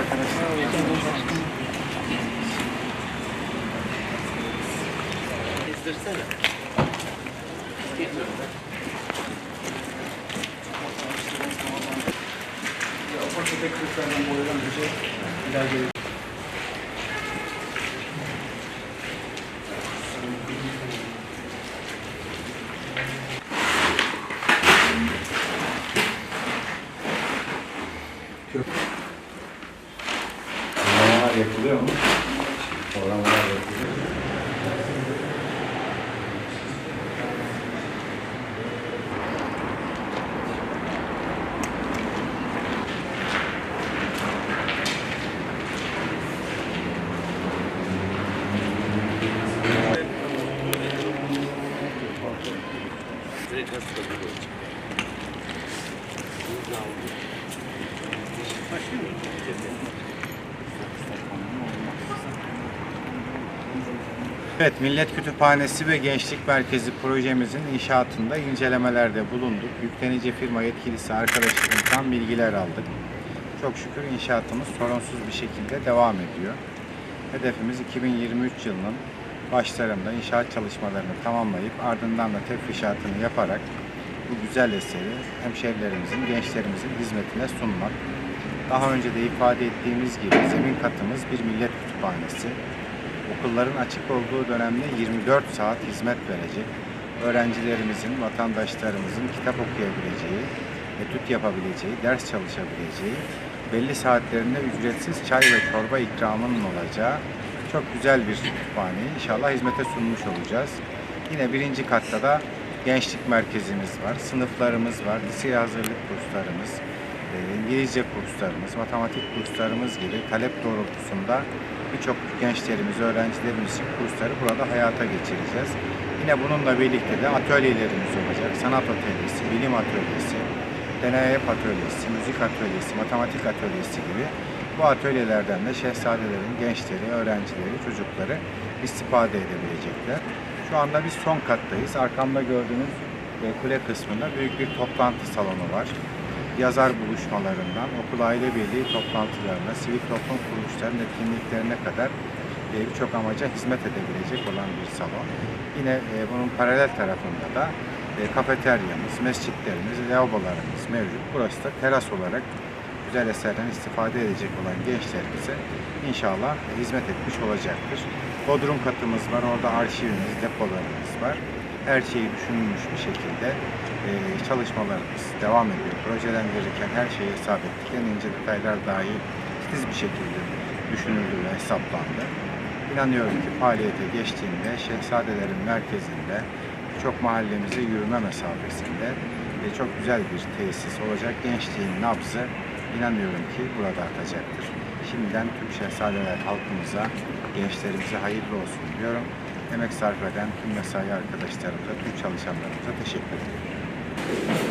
arkadaşlar. Gezdirsene. Ufak tefek kırıklardan boyadan bir şey ilerleyelim. Oramalar yapılıyor mu? Oramalar yapılıyor. Olacak? Başlıyor mu? Evet, Millet Kütüphanesi ve Gençlik Merkezi projemizin inşaatında incelemelerde bulunduk. Yüklenici firma yetkilisi arkadaşlarımızdan bilgiler aldık. Çok şükür inşaatımız sorunsuz bir şekilde devam ediyor. Hedefimiz 2023 yılının başlarında inşaat çalışmalarını tamamlayıp ardından da tefrişatını yaparak bu güzel eseri hemşehrilerimizin, gençlerimizin hizmetine sunmak. Daha önce de ifade ettiğimiz gibi zemin katımız bir millet kütüphanesi. Okulların açık olduğu dönemde 24 saat hizmet verecek. Öğrencilerimizin, vatandaşlarımızın kitap okuyabileceği, etüt yapabileceği, ders çalışabileceği, belli saatlerinde ücretsiz çay ve çorba ikramının olacağı çok güzel bir kütüphaneyi inşallah hizmete sunmuş olacağız. Yine birinci katta da gençlik merkezimiz var, sınıflarımız var, liseye hazırlık kurslarımız, İngilizce kurslarımız, matematik kurslarımız gibi talep doğrultusunda birçok gençlerimiz, öğrencilerimiz kursları burada hayata geçireceğiz. Yine bununla birlikte de atölyelerimiz olacak. Sanat atölyesi, bilim atölyesi, deney atölyesi, müzik atölyesi, matematik atölyesi gibi bu atölyelerden de şehzadelerin gençleri, öğrencileri, çocukları istifade edebilecekler. Şu anda biz son kattayız. Arkamda gördüğünüz e, kule kısmında büyük bir toplantı salonu var yazar buluşmalarından okul aile birliği toplantılarına, sivil toplum kuruluşlarının etkinliklerine kadar e, birçok amaca hizmet edebilecek olan bir salon. Yine e, bunun paralel tarafında da e, kafeteryamız, mescitlerimiz, lavabolarımız mevcut. Burası da teras olarak güzel eserden istifade edecek olan gençlerimize inşallah hizmet etmiş olacaktır. Bodrum katımız var, orada arşivimiz, depolarımız var. Her şeyi düşünülmüş bir şekilde e, çalışmalarımız devam ediyor. Projelendirirken her şeyi hesap ettik. En ince detaylar dahi titiz bir şekilde düşünüldü ve hesaplandı. İnanıyorum ki faaliyete geçtiğinde Şehzadelerin merkezinde çok mahallemize yürüme mesafesinde ve çok güzel bir tesis olacak. Gençliğin nabzı inanıyorum ki burada atacaktır. Şimdiden tüm Şehzadeler halkımıza, gençlerimize hayırlı olsun diyorum. Emek sarf eden tüm mesai arkadaşlarımıza, tüm çalışanlarımıza teşekkür ederim.